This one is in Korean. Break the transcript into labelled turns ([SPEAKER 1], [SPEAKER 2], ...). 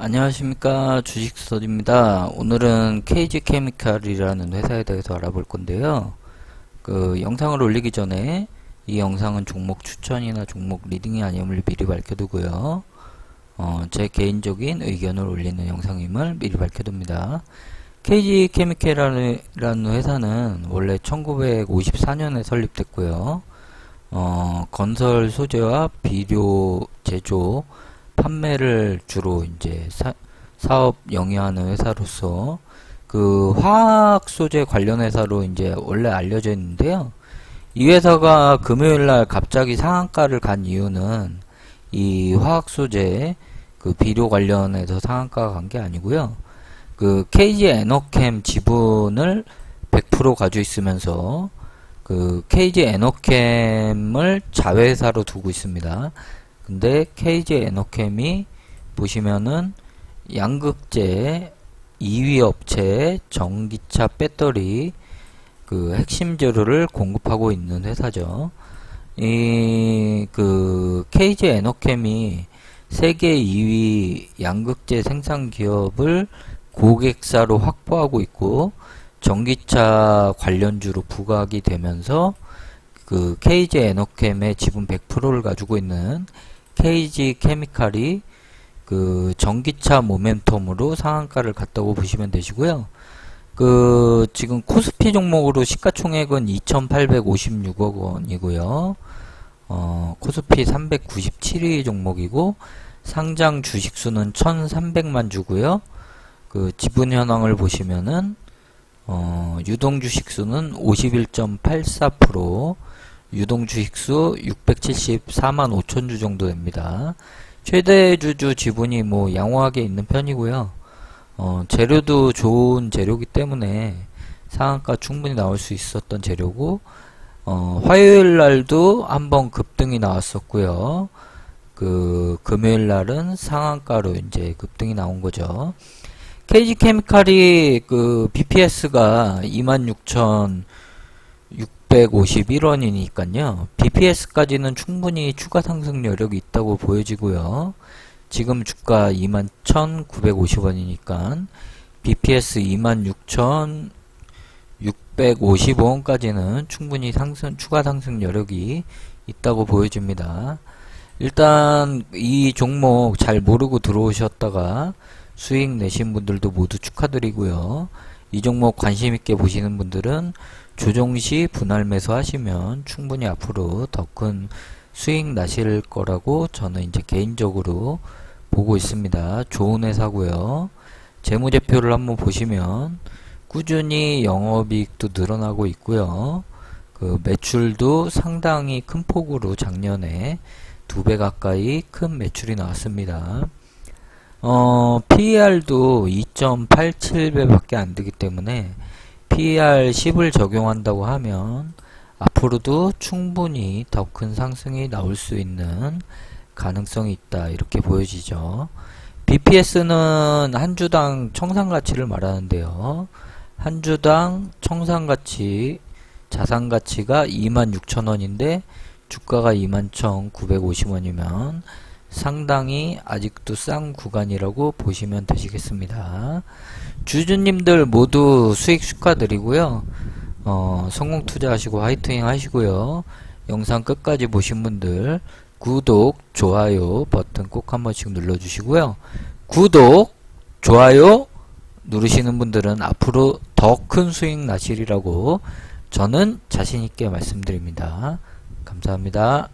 [SPEAKER 1] 안녕하십니까 주식서입니다. 오늘은 KG 케미칼이라는 회사에 대해서 알아볼 건데요. 그 영상을 올리기 전에 이 영상은 종목 추천이나 종목 리딩이 아님을 미리 밝혀두고요. 어, 제 개인적인 의견을 올리는 영상임을 미리 밝혀둡니다. KG 케미칼이라는 회사는 원래 1954년에 설립됐고요. 어, 건설 소재와 비료 제조 판매를 주로 이제 사, 사업 영위하는 회사로서 그 화학 소재 관련 회사로 이제 원래 알려져 있는데요. 이 회사가 금요일 날 갑자기 상한가를 간 이유는 이 화학 소재 그 비료 관련해서 상한가가 간 게 아니고요. 그 KG 에너캠 지분을 100% 가지고 있으면서 그 KG 에너캠을 자회사로 두고 있습니다. 근데 KG 에너캠이 보시면은 양극재 2위 업체 전기차 배터리 그 핵심 재료를 공급하고 있는 회사죠. 이 그 KG 에너캠이 세계 2위 양극재 생산 기업을 고객사로 확보하고 있고 전기차 관련주로 부각이 되면서 그 KG 에너캠의 지분 100%를 가지고 있는 KG 케미칼이 그 전기차 모멘텀으로 상한가를 갔다고 보시면 되시고요. 그 지금 코스피 종목으로 시가총액은 2,856억 원이고요. 어, 코스피 397위 종목이고 상장 주식 수는 1,300만 주고요. 그 지분 현황을 보시면은 어, 유동 주식 수는 51.84%, 유동 주식수 674만 5천 주 정도 됩니다. 최대 주주 지분이 뭐 양호하게 있는 편이고요. 어, 재료도 좋은 재료기 때문에 상한가 충분히 나올 수 있었던 재료고 어, 화요일 날도 한번 급등이 나왔었고요. 그 금요일 날은 상한가로 이제 급등이 나온 거죠. KG 케미칼이 그 BPS가 26,651원이니까요. BPS까지는 충분히 추가 상승 여력이 있다고 보여지고요. 지금 주가 21,950원이니까 BPS 26,650원까지는 충분히 상승 추가 상승 여력이 있다고 보여집니다. 일단 이 종목 잘 모르고 들어오셨다가 수익 내신 분들도 모두 축하드리고요. 이 종목 관심 있게 보시는 분들은 조정 시 분할 매수 하시면 충분히 앞으로 더 큰 수익 나실 거라고 저는 이제 개인적으로 보고 있습니다. 좋은 회사고요. 재무제표를 한번 보시면 꾸준히 영업이익도 늘어나고 있고요. 그 매출도 상당히 큰 폭으로 작년에 두 배 가까이 큰 매출이 나왔습니다. 어, PER도 2.87배밖에 안 되기 때문에 PER 10을 적용한다고 하면 앞으로도 충분히 더 큰 상승이 나올 수 있는 가능성이 있다 이렇게 보여지죠. BPS는 한 주당 청산 가치를 말하는데요. 한 주당 청산 가치 자산 가치가 26,000원인데 주가가 21,950원이면 상당히 아직도 싼 구간이라고 보시면 되시겠습니다. 주주님들 모두 수익 축하드리고요. 어, 성공 투자하시고 화이팅 하시고요. 영상 끝까지 보신 분들 구독, 좋아요 버튼 꼭 한 번씩 눌러주시고요. 구독, 좋아요 누르시는 분들은 앞으로 더 큰 수익 나시리라고 저는 자신있게 말씀드립니다. 감사합니다.